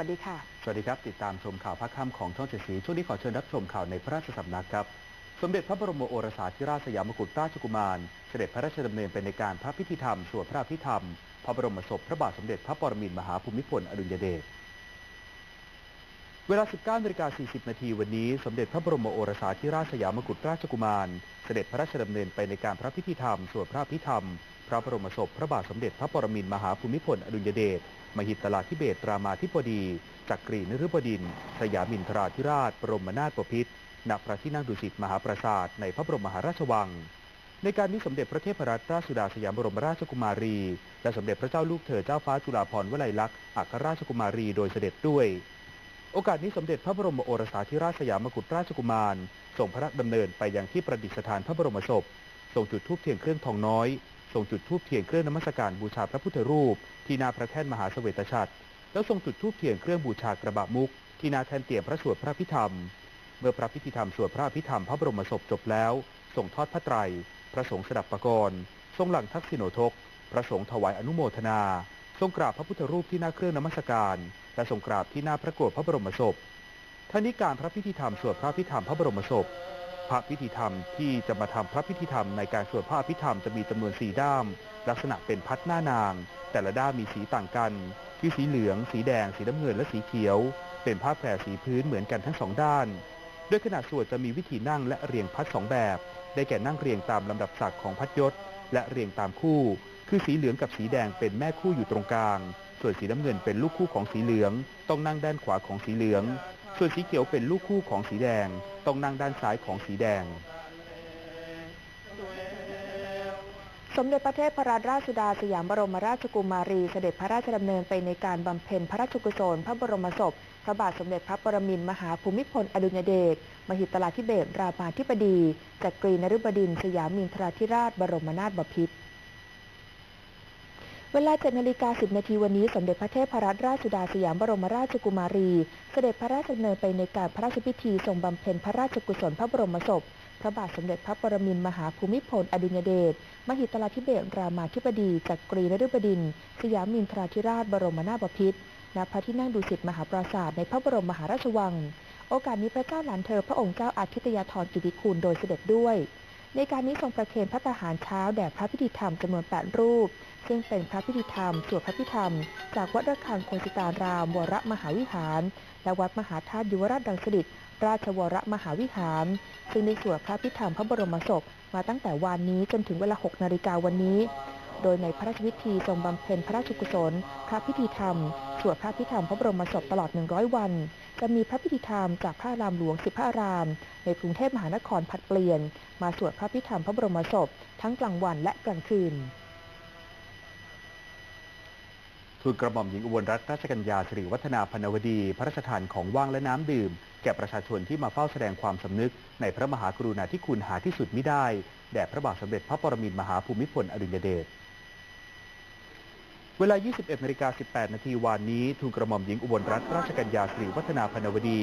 สวัสดีค่ะ สวัสดีครับ ติดตามชมข่าวภาคค่ำของช่องเจ็ดสี ช่วงนี้ขอเชิญรับชมข่าวในพระราชสำนักครับ สมเด็จพระบรมโอรสาธิราชสยามกุฎราชกุมาร เสด็จพระราชดำเนินไปในการพระพิธีธรรมสวดพระพิธรรม พระบรมศพพระบาทสมเด็จพระปรมินทรมหาภูมิพลอดุลยเดช เวลา 19นาฬิกา40 นาทีวันนี้ สมเด็จพระบรมโอรสาธิราชสยามกุฎราชกุมาร เสด็จพระราชดำเนินไปในการพระพิธีธรรม สวดพระอภิธรรม พระบรมศพ พระบาทสมเด็จพระปรมินทรมหาภูมิพลอดุลยเดช มหิตลาธิเบศรามาธิบดี จักรีนฤบดิน สยามินทราธิราช บรมนาถบพิตร ณ พระที่นั่งดุสิตมหาปราสาท ในพระบรมมหาราชวัง ในการนี้สมเด็จพระเทพรัตนราชสุดาสยามบรมราชกุมารี และสมเด็จพระเจ้าลูกเธอเจ้าฟ้าจุฬาภรณ์วลัยลักษณ์อัครราชกุมารี โดยเสด็จด้วย โอกาสนี้สมเด็จพระบรมโอรสาธิราชสยามกุฎราชกุมารทรงพระราชดำเนินไปยังที่ประดิษฐานพระบรมศพทรงจุดธูปเทียนเครื่องทองน้อยทรงจุดธูปเทียนเครื่องนมัสการบูชาพระพุทธรูป ที่หนาพระแท่นมหาเสวตฉัตรแล้วทรงจุดธูปเทียนเครื่องบูชากระบะมุก ที่หนาแทนเตียมพระสวดพระพิธรรม เมื่อพระพิธีธรรมสวดพระพิธรรมพระบรมศพจบแล้วทรงทอดพระไตร พระสงฆ์สดับประกรณ์ทรงหลังทักษิโนทก พระสงฆ์ถวายอนุโมทนา ทรงกราบพระพุทธรูปที่หน้าเครื่องนมัสการ และทรงกราบที่หน้าพระโกรธพระบรมศพท่านี้การพระพิธีธรรมสวดพระพิธรรมพระบรมศพ พระพิธีธรรมที่จะมาทำพระพิธีธรรมในการสวดพระอภิธรรมจะมีจำนวนสี่ด้าม ลักษณะเป็นพัดหน้านาง แต่ละด้ามมีสีต่างกันคือสีเหลือง สีแดง สีน้ำเงินและสีเขียว เป็นผ้าแพรสีพื้นเหมือนกันทั้งสองด้านโดยขณะสวดจะมีวิธีนั่งและเรียงพัดสองแบบ ได้แก่นั่งเรียงตามลำดับศักดิ์ของพัดยศ และเรียงตามคู่ คือสีเหลืองกับสีแดงเป็นแม่คู่อยู่ตรงกลาง ส่วนสีน้ำเงินเป็นลูกคู่ของสีเหลือง ต้องนั่งด้านขวาของสีเหลือง ส่วนสีเขียวเป็นลูกคู่ของสีแดง ต้องนั่งด้านซ้ายของสีแดงสมเด็จพระเทพรัตนราชสุดาสยามบรมราชกุมารีเสด็จพระราชดำเนินไปในการบำเพ็ญพระราชกุศลพระบรมศพพ ระบาทสมเด็จพระปรมินทรมหาภูมิพลอดุลยเดชมหิตลาธิเบศรามาธิบดีจักรีนฤบดินสยามินทราธิราช บรมนาถบพิตรเวลา7นาฬิกา10นาทีวันนี้สมเด็จพระเทพรัตนราชสุดาสยามบรมราชกุมารี เสด็จพระราชดำเนินไปในการพระราชพิธีทรงบำเพ็ญพระราชกุศลพระบรมศพ พระบาทสมเด็จพระปรมินทรมหาภูมิพลอดุลยเดชมหิตลาธิเบศรามาธิบดีจักรีนฤบดินสยามินทราธิราช บรมนาถบพิตร ณพระที่นั่งดุสิตมหาปราสาทในพระบรมมหาราชวัง โอกาสนี้พระเจ้าหลานเธอพระองค์เจ้าอาทิตยาธรกิติคุณโดยเสด็จด้วย ในการนี้ทรงประเคนพระทหารเช้าแด่พระพิธีธรรมจำนวน 8 รูป ซึ่งเป็นพระพิธีธรรมสวดพระพิธรรม จากวัดระฆังโคสิตารามวรมหาวิหาร และวัดมหาธาตุยุวราชดังสดิตราชวรมหาวิหาร ซึ่งได้สวดพระพิธรรมพระบรมศพมาตั้งแต่วานนี้จนถึงเวลา 6 นาฬิกาวันนี้ โดยในพระราชพิธีทรงบำเพ็ญพระราชกุศล พระพิธีธรรม สวดพระพิธรรมพระบรมศพตลอด 100 วัน จะมีพระพิธีธรรมจากพระรามหลวงสิบพระอาราม ในกรุงเทพมหานครผัดเปลี่ยน มาสวดพระพิธรรมพระบรมศพทั้งกลางวันและกลางคืนทูลกระหม่อมหญิงอุบลรัตนราชกัญญาสิริวัฒนาพนวดี พระราชทานของว่างและน้ำดื่ม แก่ประชาชนที่มาเฝ้าแสดงความสำนึก ในพระมหากรุณาธิคุณหาที่สุดมิได้ แด่พระบาทสมเด็จพระปรมินทรมหาภูมิพลอดุลยเดช เวลา 21นาฬิกา18 นาทีวานนี้ทูลกระหม่อมหญิงอุบลรัตนราชกัญญาสิริวัฒนาพนวดี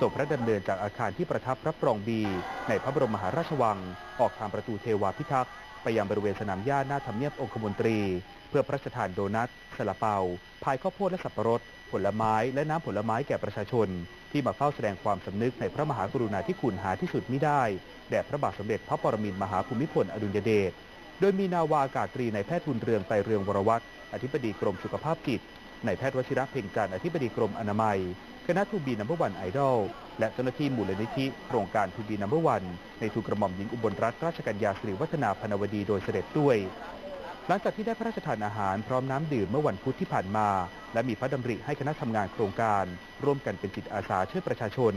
ส่งพระดำเนินจากอาคารที่ประทับพระปรองบีในพระบรมมหาราชวัง ออกทางประตูเทวาพิทักษ์ไปยังบริเวณสนามหญ้าหน้าทำเนียบองคมนตรี เพื่อพระราชทานโดนัทสลาเปาพายข้าวโพดและสับปะรด ผลไม้และน้ำผลไม้แก่ประชาชน ที่มาเฝ้าแสดงความสำนึกในพระมหากรุณาธิคุณหาที่สุดมิได้แด่พระบาทสมเด็จพระปรมินทรมหาภูมิพลอดุลยเดช โดยมีนาวาอากาศตรีในายแพทย์ทุนเรืองไตรเรืองวรวัตรอธิบดีกรมสุขภาพจิตนายแพทย์วชิระเพ่งจันทร์อธิบดีกรมอนามัย คณะทูบีนัมเบอร์วันไอดอลและเจ้าหน้าที่มูลนิธิโครงการทูบีนัมเบอร์วันในทูลกระหม่อมหญิงอุบลรัตนราชกัญญาสิริวัฒนาพนวดีโดยเสด็จด้วย หลังจากที่ได้พระราชทานอาหารพร้อมน้ำดื่มเมื่อวันพุธที่ผ่านมา และมีพระดำริให้คณะทำงานโครงการ ร่วมกันเป็นจิตอาสาช่วยประชาชน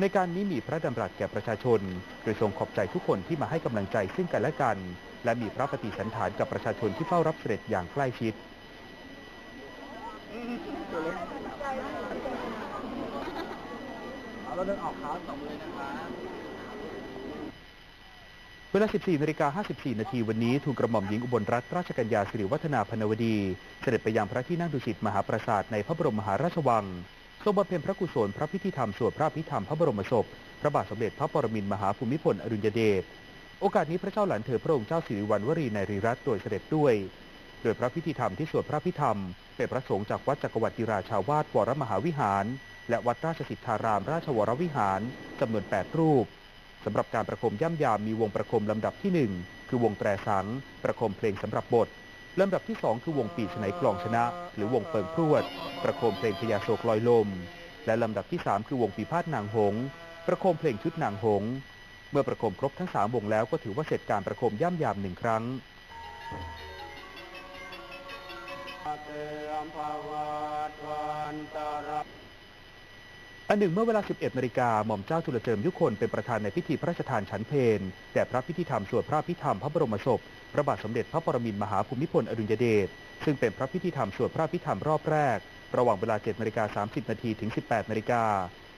ในการนี้มีพระดำรัสแก่ประชาชน โดยทรงขอบใจทุกคนที่มาให้กำลังใจซึ่งกันและกัน และมีพระปฏิสันถานกับประชาชนที่เฝ้ารับเสด็จอย่างใกล้ชิดเราเดินออกขาสองเลยนะคะเวลา 14นาฬิกา54 นาทีวันนี้ทูลกระหม่อมหญิงอุบลรัตนราชกัญญาสิริวัฒนาพนวดี เสด็จไปยังพระที่นั่งดุสิตมหาปราสาทในพระบรมมหาราชวัง ทรงบำเพ็ญพระกุศลพระพิธีธรรมสวดพระพิธรรมพระบรมศพ พระบาทสมเด็จพระปรมินทรมหาภูมิพลอดุลยเดชโอกาสนี้พระเจ้าหลานเธอพระองค์เจ้าสิริวัณวรีในรีรัตน์โดยเสด็จด้วย โดยพระพิธีธรรมที่สวดพระพิธรรม เป็นพระสงฆ์จากวัดจักรวรรดิราชาวาสวรมหาวิหาร และวัดราชสิทธารามราชวรวิหารจำนวน 8 รูปสำหรับการประคมย่ำยามมีวงประคมลำดับที่ 1 คือวงแตรสัง ประคมเพลงสำหรับบท ลำดับที่ 2 คือวงปีชไนกลองชนะ หรือวงเปิงพรวด ประโคมเพลงพญาโศกลอยลม และลำดับที่ 3 คือวงปีพาดนางหง ประโคมเพลงชุดนางหง เมื่อประโคมครบทั้ง 3 วงแล้วก็ถือว่าเสร็จการประโคมย่ำยามหนึ่งครั้ง อันหนึ่งเมื่อเวลา 11นาฬิกาหม่อมเจ้าจุลเจิมยุคนเป็นประธานในพิธีพระราชทานฉันเพลแด่พระพิธีธรรมสวดพระพิธรรมพระบรมศพ พระบาทสมเด็จพระปรมินมหาภูมิพลอดุลยเดช ซึ่งเป็นพระพิธีธรรมสวดพระพิธรรมรอบแรก ระหว่างเวลา7นาฬิกา30นาทีถึง 18นาฬิกา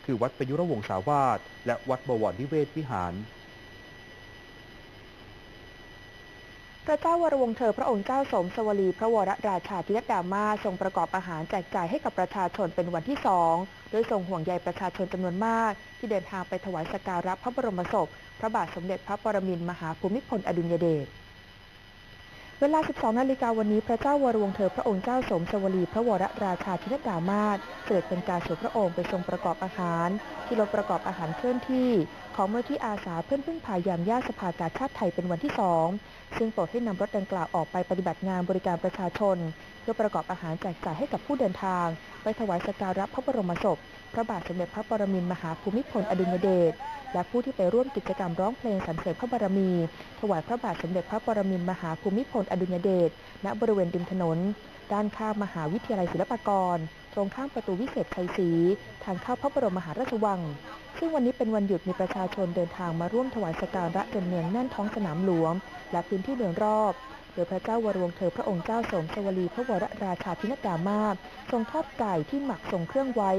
คือวัดประยุรวงศาวาสและวัดบวรนิเวศวิหาร พระเจ้าวรวงศ์เธอพระองค์เจ้าสมสวลีพระวรราชาธิยดามาทรงประกอบอาหารแจกจ่ายให้กับประชาชนเป็นวันที่สองโดยทรงห่วงใยประชาชนจำนวนมาก ที่เดินทางไปถวายสักการะพระบรมศพ พระบาทสมเด็จพระปรมินทรมหาภูมิพลอดุลยเดช เวลา 12 นาฬิกาวันนี้พระเจ้าวรวงศ์เธอพระองค์เจ้าสมสวลีพระวรราชาธินดามาศเสด็จเป็นการส่วนพระองค์ไปทรงประกอบอาหาร ที่รถประกอบอาหารเคลื่อนที่ ของมูลที่อาสาเพื่อนพึ่งพายามญาติสภากาชาติไทยเป็นวันที่สองซึ่งโปรดให้นำรถดังกล่าวออกไปปฏิบัติงานบริการประชาชน เพื่อประกอบอาหารแจกจ่ายให้กับผู้เดินทาง ไปถวายสักการะพระบรมศพ พระบาทสมเด็จพระปรมินทรมหาภูมิพลอดุลยเดช และผู้ที่ไปร่วมกิจกรรมร้องเพลงสรรเสริญพระบารมี ถวายพระบาทสมเด็จพระปรมินทรมหาภูมิพลอดุลยเดช ณ บริเวณริมถนน ด้านข้างมหาวิทยาลัยศิลปากร ตรงข้ามประตูวิเศษชัยศรี ทางเข้าพระบรมมหาราชวัง ซึ่งวันนี้เป็นวันหยุดมีประชาชนเดินทางมาร่วมถวายสักการะจนเนืองแน่นท้องสนามหลวง และพื้นที่โดยรอบ โดยพระเจ้าวรวงเธอพระองค์เจ้าสมสวลีพระวรราชาธินดามาทรงทอดไก่ที่หมักทรงเครื่องไว้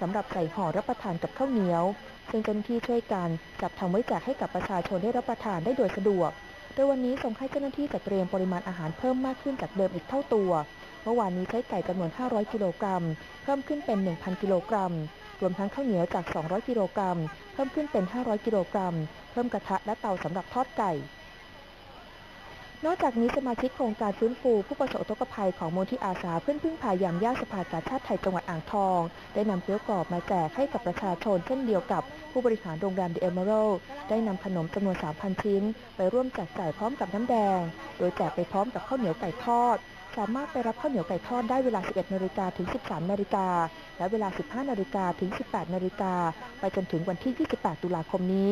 สำหรับใส่ห่อรับประทานกับข้าวเหนียว ซึ่งเจ้าหน้าที่ช่วยกันจัดทำไว้แจกให้กับประชาชนได้รับประทานได้โดยสะดวก โดยวันนี้ทรงให้เจ้าหน้าที่จัดเตรียมปริมาณอาหารเพิ่มมากขึ้นจากเดิมอีกเท่าตัว เมื่อวานนี้ใช้ไก่จำนวน 500 กิโลกรัม เพิ่มขึ้นเป็น 1,000 กิโลกรัม รวมทั้งข้าวเหนียวจาก 200 กิโลกรัม เพิ่มขึ้นเป็น 500 กิโลกรัม เพิ่มกระทะและเตาสำหรับทอดไก่ นอกจากนี้สมาชิกโครงการฟื้นฟู ผู้ประสบอุทกภัยของมูลที่อาสาเพื่อนพึ่งพายามย่าสภากาชาติไทยจังหวัดอ่างทอง ได้นำเกี๊ยวกรอบมาแจกให้กับประชาชนเช่นเดียวกับผู้บริหารโรงแรมเดอะเอเมอรัลได้นำขนมจำนวน 3,000 ชิ้น ไปร่วมแจกจ่ายพร้อมกับน้ำแดง โดยแจกไปพร้อมกับข้าวเหนียวไก่ทอด สามารถไปรับข้าวเหนียวไก่ทอดได้เวลา 11นาฬิกาถึง 13นาฬิกาและเวลา 15นาฬิกาถึง 18นาฬิกาไปจนถึงวันที่ 28 ตุลาคมนี้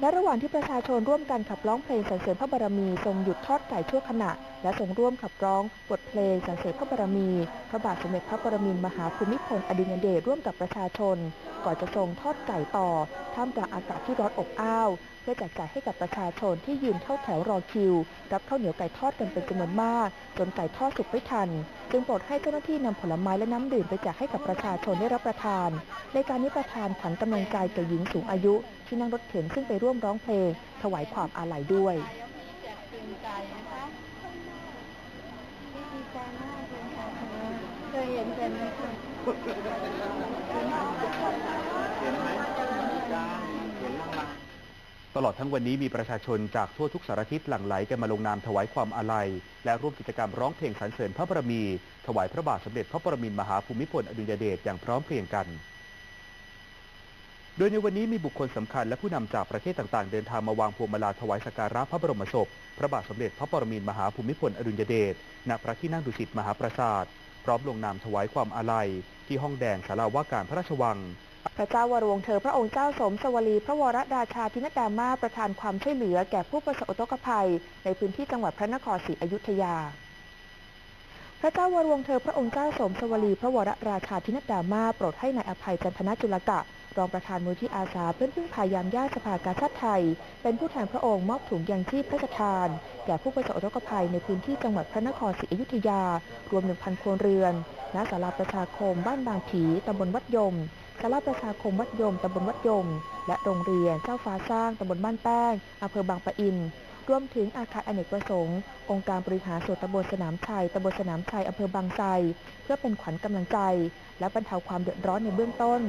และระหว่างที่ประชาชนร่วมกันขับร้องเพลงสรรเสริญพระบารมีทรงหยุดทอดไก่ชั่วขณะ และทรงร่วมขับร้องบทเพลงสรรเสริญพระบารมี พระบาทสมเด็จพระปรมินทรมหาภูมิพลอดุลยเดชร่วมกับประชาชน ก่อนจะทรงทอดไก่ต่อ ท่ามกลางอากาศที่ร้อนอบอ้าว พื่อแจกจ่ายให้กับประชาชนที่ยืนเข้าแถวรอคิว รับข้าวเหนียวไก่ทอดกันเป็นจำนวนมาก จนไก่ทอดสุกไม่ทัน จึงโปรดให้เจ้าหน้าที่นำผลไม้และน้ำดื่มไปแจกให้กับประชาชนได้รับประทาน ในการนี้ประธานขันกำลังใจแก่หญิงสูงอายุ ที่นั่งรถเข็นซึ่งไปร่วมร้องเพลง ถวายความอาลัยด้วยดีใจมากเลยค่ะเคยเห็นเป็นไหมคะเห็นไหม ตลอดทั้งวันนี้มีประชาชนจากทั่วทุกสารทิศหลั่งไหลกันมาลงนามถวายความอาลัย และร่วมกิจกรรมร้องเพลงสรรเสริญพระบรมี ถวายพระบาทสมเด็จพระปรมินทรมหาภูมิพลอดุลยเดชอย่างพร้อมเพรียงกัน โดยในวันนี้มีบุคคลสำคัญและผู้นำจากประเทศต่างๆ เดินทางมาวางพวงมาลาถวายสักการะพระบรมศพ พระบาทสมเด็จพระปรมินทรมหาภูมิพลอดุลยเดชณพระที่นั่งดุสิตมหาปราสาทพร้อมลงนามถวายความอาลัยที่ห้องแดงศาลาว่าการพระราชวัง พระเจ้าวรวงศ์เธอพระองค์เจ้าสมสวลีพระวรราชาธินดามาประทานความช่วยเหลือแก่ผู้ประสบอุทกภัย ในพื้นที่จังหวัดพระนครศรีอยุธยา พระเจ้าวรวงศ์เธอพระองค์เจ้าสมสวลีพระวรราชาธินดามาโปรดให้ในายอภัยจันทนจุลกะรองประธานมูลที่อาสาเพื่อนพึ่งพายามญาติสภากาชาติไทย เป็นผู้แทนพระองค์มอบถุงยังชีพพระราชทาน แก่ผู้ประสบอุทกภัยในพื้นที่จังหวัดพระนครศรีอยุธยา รวม 1,000 ครัวเรือน ณ ศาลาประชาคม บ้านบางผี ตำบลวัดยม ศลาประชาคมวัดยมตำบลวัดยม และโรงเรียนเจ้าฟ้าสร้างตำบลบ้านแป้งอำเภอบางปะอิน รวมถึงอาคารอเนกประสงค์ องค์การบริหารส่วนตำบลสนามชัยตำบลสนามชัยอำเภอบางไทรเพื่อเป็นขวัญกำลังใจ และบรรเทาความเดือดร้อนในเบื้องต้น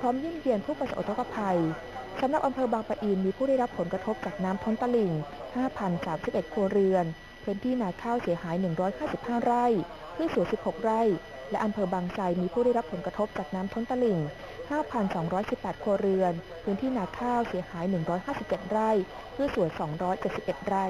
พร้อมยิ่ยเยียนผู้ประสบอุทกภัยสำหรับอำเภอบางปะอินมีผู้ได้รับผลกระทบจากน้ำท้นตลิ่ง 5,031ครัวเรือน พื้นที่นาข้าวเสียหาย 155 ไร่พืชสวน16 ไร่ และอำเภอบางไทรมีผู้ได้รับผลกระทบจากน้ำท้นตลิ่ง 5,218 ครัวเรือน พื้นที่นาข้าวเสียหาย 157 ไร่พืชสวน 271 ไร่